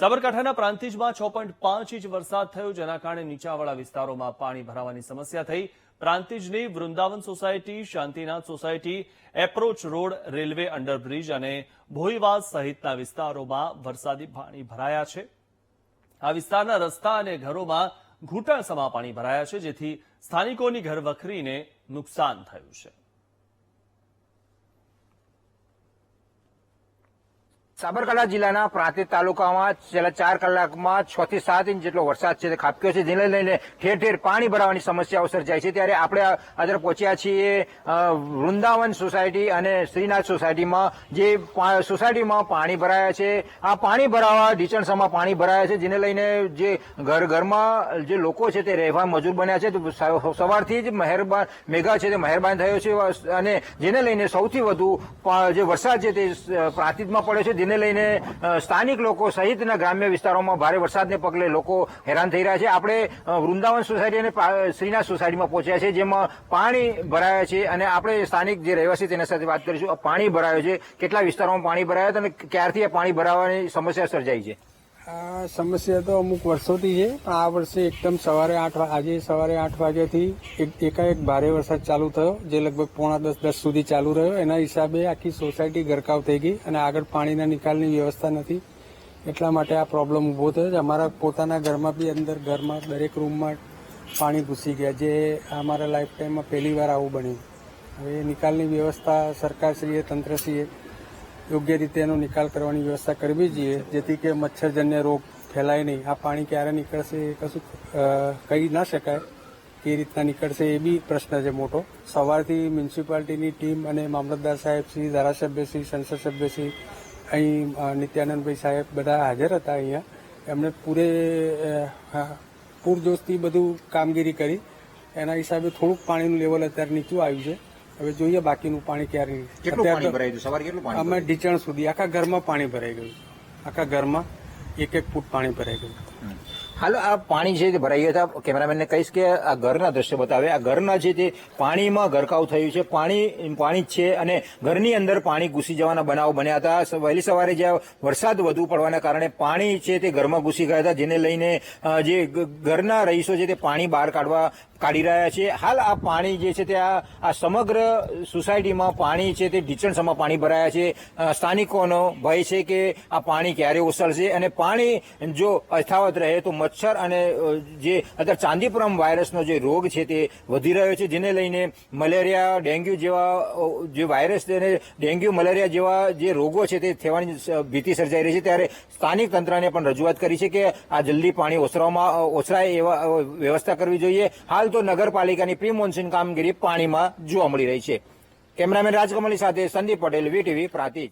સાબરકાંઠાના પ્રાંતિજમાં છ પોઈન્ટ પાંચ ઇંચ વરસાદ થયો, જેના કારણે નીચાવાળા વિસ્તારોમાં પાણી ભરાવાની સમસ્યા થઈ. પ્રાંતિજની Vrindavan society, Shantinath society, approach road, railway underbridge અને ભોઈવાસ સહિતના વિસ્તારોમાં વરસાદી પાણી ભરાયા છે. આ વિસ્તારના રસ્તા અને ઘરોમાં ઘૂંટણસમા પાણી ભરાયા છે, જેથી સ્થાનિકોની ઘરવખરીને નુકસાન થયું છે. સાબરકાંઠા જિલ્લાના પ્રાંતિજ તાલુકામાં છેલ્લા ચાર કલાકમાં છ થી સાત ઇંચ જેટલો વરસાદ છે તે ખાબક્યો છે. જેને લઈને ઠેર ઠેર પાણી ભરાવાની સમસ્યાઓ સર્જાય છે. ત્યારે આપણે અત્યારે પહોંચ્યા છીએ વૃંદાવન સોસાયટી અને શ્રીનાથ સોસાયટીમાં, જે સોસાયટીમાં પાણી ભરાયા છે. આ પાણી ભરાવા ઢીચણસામાં પાણી ભરાયા છે. જેને લઈને જે ઘર ઘરમાં જે લોકો છે તે રહેવા મજૂર બન્યા છે. સવારથી જ મહેરબાન મેઘા છે તે મહેરબાન થયો છે. અને જેને લઈને સૌથી વધુ જે વરસાદ છે તે પ્રાંતિજમાં પડ્યો છે. જેને લઈને સ્થાનિક લોકો સહિતના ગ્રામ્ય વિસ્તારોમાં ભારે વરસાદને પગલે લોકો હેરાન થઈ રહ્યા છે. આપણે વૃંદાવન સોસાયટી અને શ્રીનાથ સોસાયટીમાં પહોંચ્યા છે, જેમાં પાણી ભરાયા છે અને આપણે સ્થાનિક જે રહેવાસી તેના સાથે વાત કરીશું. પાણી ભરાયો છે. કેટલા વિસ્તારોમાં પાણી ભરાયા હતા અને ક્યારથી આ પાણી ભરાવાની સમસ્યા સર્જાઈ છે? આ સમસ્યા તો અમુક વર્ષોથી છે, પણ આ વર્ષે એકદમ સવારે આઠ આજે સવારે આઠ વાગ્યાથી એક, એકાએક ભારે વરસાદ ચાલુ થયો, જે લગભગ પોણા દસ દસ સુધી ચાલુ રહ્યો. એના હિસાબે આખી સોસાયટી ગરકાવ થઈ ગઈ અને આગળ પાણીના નિકાલની વ્યવસ્થા નથી. એટલા માટે આ પ્રોબ્લેમ ઊભો થયો છે. અમારા પોતાના ઘરમાં બી અંદર, ઘરમાં દરેક રૂમમાં પાણી ઘૂસી ગયા, જે અમારા લાઈફ ટાઈમમાં પહેલી વાર આવું બન્યું. હવે નિકાલની વ્યવસ્થા સરકારશ્રીએ, તંત્રશ્રીએ યોગ્ય રીતે એનો નિકાલ કરવાની વ્યવસ્થા કરવી જોઈએ, જેથી કે મચ્છરજન્ય રોગ ફેલાય નહીં. આ પાણી ક્યારે નીકળશે એ કશું કહી ના શકાય. કે રીતના નીકળશે એ બી પ્રશ્ન છે મોટો. સવારથી મ્યુનિસિપાલિટીની ટીમ અને મામલતદાર સાહેબ શ્રી, ધારાસભ્ય શ્રી, સંસદ સભ્ય શ્રી, અહીં નિત્યાનંદભાઈ સાહેબ બધા હાજર હતા અહીંયા. એમણે પૂરે પૂરજોશથી બધું કામગીરી કરી. એના હિસાબે થોડુંક પાણીનું લેવલ અત્યારે નીચું આવ્યું છે. હવે જોઈએ બાકીનું પાણી ક્યારે. કેટલું પાણી સવારે કેટલું પાણી અમે ઢીચણ સુધી આખા ઘરમાં પાણી ભરાઈ ગયું આખા ઘરમાં એક એક ફૂટ પાણી ભરાઈ ગયું હાલ આ પાણી છે તે ભરાઈ ગયા હતા કેમેરામેનને કહીશ કે આ ઘરના દ્રશ્ય બતાવે. આ ઘરના છે તે પાણીમાં ગરકાવ થયું છે પાણી પાણી જ છે અને ઘરની અંદર પાણી ઘૂસી જવાના બનાવ બન્યા હતા. વહેલી સવારે જ્યાં વરસાદ વધુ પડવાના કારણે પાણી છે તે ઘરમાં ઘૂસી ગયા હતા જેને લઈને જે ઘરના રહીશો છે તે પાણી બહાર કાઢવા કાઢી રહ્યા છે. હાલ આ પાણી જે છે તે આ સમગ્ર સોસાયટીમાં પાણી છે તે ઢીચણસમાં પાણી ભરાયા છે. સ્થાનિકોનો ભય છે કે આ પાણી ક્યારે ઓસરશે અને પાણી જો અથાવત રહે તો મચ્છર અને જે અત્યારે ચાંદીપુરમ વાયરસનો જે રોગ છે તે વધી રહ્યો છે, જેને લઈને મલેરિયા, ડેન્ગ્યુ જેવા જે વાયરસ અને ડેન્ગ્યુ, મલેરિયા જેવા જે રોગો છે તે થવાની ભીતિ સર્જાઈ રહી છે. ત્યારે સ્થાનિક તંત્રને પણ રજૂઆત કરી છે કે આ જલ્દી પાણી ઓસરવામાં ઓસરાય એવા વ્યવસ્થા કરવી જોઈએ. હાલ તો નગરપાલિકાની પ્રી મોન્સૂન કામગીરી પાણીમાં જોવા મળી રહી છે. કેમેરામેન રાજકમલી સાથે સંદીપ પટેલ, વીટીવી પ્રાંતિજ.